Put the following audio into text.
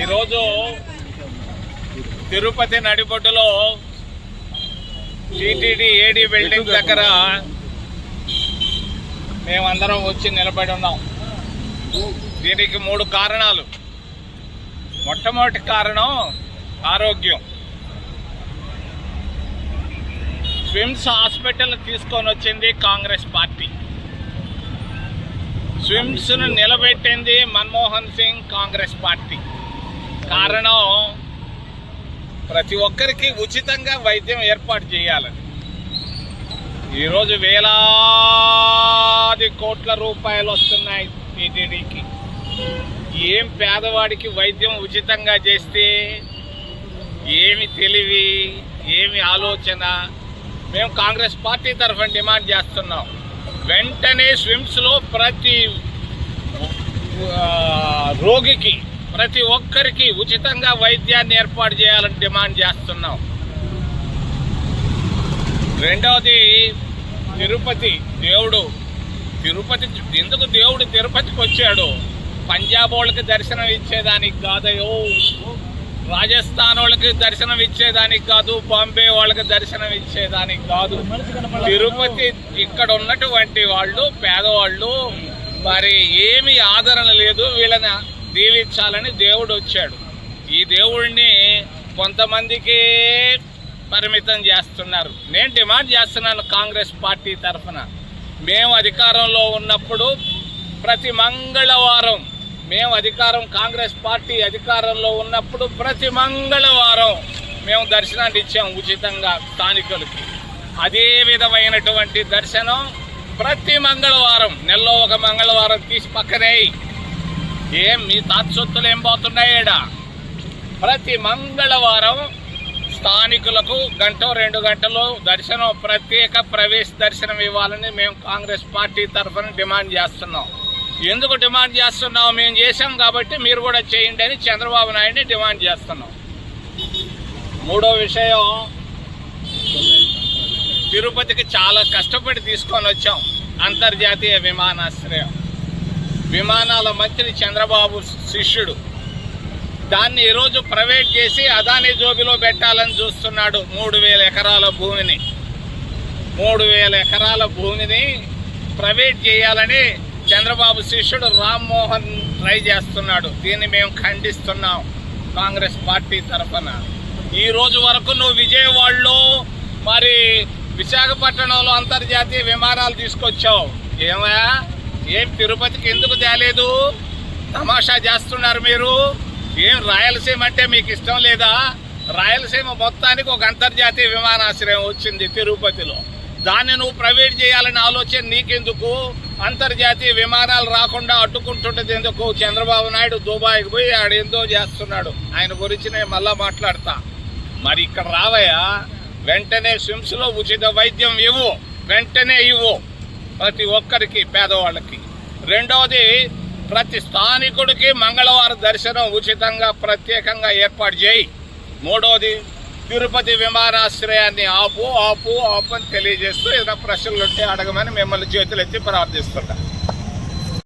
ఈరోజు తిరుపతి నడిబొడ్డులో TTD AD building దగ్గర మేమందరం వచ్చి నిలబడి ఉన్నాం. దీనికి మూడు కారణాలు. మొట్టమొదటి కారణం ఆరోగ్యం. స్విమ్స్ హాస్పిటల్ తీసుకొని వచ్చింది కాంగ్రెస్ పార్టీ. స్విమ్స్ను నిలబెట్టింది మన్మోహన్ సింగ్ కాంగ్రెస్ పార్టీ. కారణం ప్రతి ఒక్కరికి ఉచితంగా వైద్యం ఏర్పాటు చేయాలని. ఈరోజు వేలాది కోట్ల రూపాయలు వస్తున్నాయి టీటీడీకి. ఏం పేదవాడికి వైద్యం ఉచితంగా చేస్తే ఏమి తెలివి ఏమి ఆలోచన? మేము కాంగ్రెస్ పార్టీ తరఫున డిమాండ్ చేస్తున్నాం. వెంటనే స్విమ్స్లో ప్రతి రోగికి ప్రతి ఒక్కరికి ఉచితంగా వైద్యాన్ని ఏర్పాటు చేయాలని డిమాండ్ చేస్తున్నాం. రెండవది తిరుపతి దేవుడు. తిరుపతి ఎందుకు దేవుడు తిరుపతికి వచ్చాడు? పంజాబ్ వాళ్ళకి దర్శనం ఇచ్చేదానికి కాదయో రాజస్థాన్ వాళ్ళకి దర్శనం ఇచ్చేదానికి కాదు. బాంబే వాళ్ళకి దర్శనం ఇచ్చేదానికి కాదు. తిరుపతి ఇక్కడ ఉన్నటువంటి వాళ్ళు పేదవాళ్ళు మరి ఏమి ఆదరణ లేదు. వీళ్ళని దీవించాలని దేవుడు వచ్చాడు. ఈ దేవుడిని కొంతమందికి పరిమితం చేస్తున్నారు. నేను డిమాండ్ చేస్తున్నాను కాంగ్రెస్ పార్టీ తరఫున. మేము అధికారంలో ఉన్నప్పుడు ప్రతి మంగళవారం మేము అధికారం కాంగ్రెస్ పార్టీ అధికారంలో ఉన్నప్పుడు ప్రతి మంగళవారం మేము దర్శనాన్ని ఇచ్చాం ఉచితంగా స్థానికులకి. అదే విధమైనటువంటి దర్శనం ప్రతి మంగళవారం నెలలో ఒక మంగళవారం తీసి పక్కనే ఏం మీ తాత ఏం ఏం ఈడ? ప్రతి మంగళవారం స్థానికులకు గంట రెండు గంటలు దర్శనం ప్రత్యేక ప్రవేశ దర్శనం ఇవ్వాలని మేము కాంగ్రెస్ పార్టీ తరఫున డిమాండ్ చేస్తున్నాం. ఎందుకు డిమాండ్ చేస్తున్నాం? మేము చేశాం కాబట్టి మీరు కూడా చేయండి అని చంద్రబాబు నాయుడిని డిమాండ్ చేస్తున్నాం. మూడో విషయం తిరుపతికి చాలా కష్టపడి తీసుకొని వచ్చాం. అంతర్జాతీయ విమానాశ్రయం. విమానాల మంత్రి చంద్రబాబు శిష్యుడు. దాన్ని ఈరోజు ప్రైవేట్ చేసి అదాని జోబిలో పెట్టాలని చూస్తున్నాడు మూడు వేల ఎకరాల భూమిని. మూడు వేల ఎకరాల భూమిని ప్రైవేట్ చేయాలని చంద్రబాబు శిష్యుడు రామ్మోహన్ ట్రై చేస్తున్నాడు. దీన్ని మేము ఖండిస్తున్నాం కాంగ్రెస్ పార్టీ తరఫున. ఈ రోజు వరకు నువ్వు విజయవాడలో మరి విశాఖపట్నంలో అంతర్జాతీయ విమానాలు తీసుకొచ్చావు. ఏమయా ఏం తిరుపతికి ఎందుకు తేలేదు? తమాషా చేస్తున్నారు మీరు. ఏం రాయలసీమ అంటే మీకు ఇష్టం లేదా? రాయలసీమ మొత్తానికి ఒక అంతర్జాతీయ విమానాశ్రయం వచ్చింది తిరుపతిలో. దాన్ని నువ్వు ప్రైవేట్ చేయాలని ఆలోచన నీకెందుకు? అంతర్జాతీయ విమానాలు రాకుండా అడ్డుకుంటుంటది ఎందుకు? చంద్రబాబు నాయుడు దుబాయ్కి పోయి ఆడేందో చేస్తున్నాడు. ఆయన గురించి నేను మళ్ళా మాట్లాడతా. మరి ఇక్కడ రావయ్యా వెంటనే స్విమ్స్లో ఉచిత వైద్యం ఇవ్వు. వెంటనే ఇవ్వు. ప్రతి ఒక్కరికి పేదవాళ్ళకి. రెండవది ప్రతి స్థానికుడికి మంగళవారం దర్శనం ఉచితంగా ప్రత్యేకంగా ఏర్పాటు చేయి. మూడవది తిరుపతి విమానాశ్రయాన్ని ఆపు ఆపు ఆపు అని తెలియజేస్తూ ఏదైనా ప్రశ్నలు ఉంటే అడగమని మిమ్మల్ని చేతులెత్తి ప్రార్థిస్తున్నాను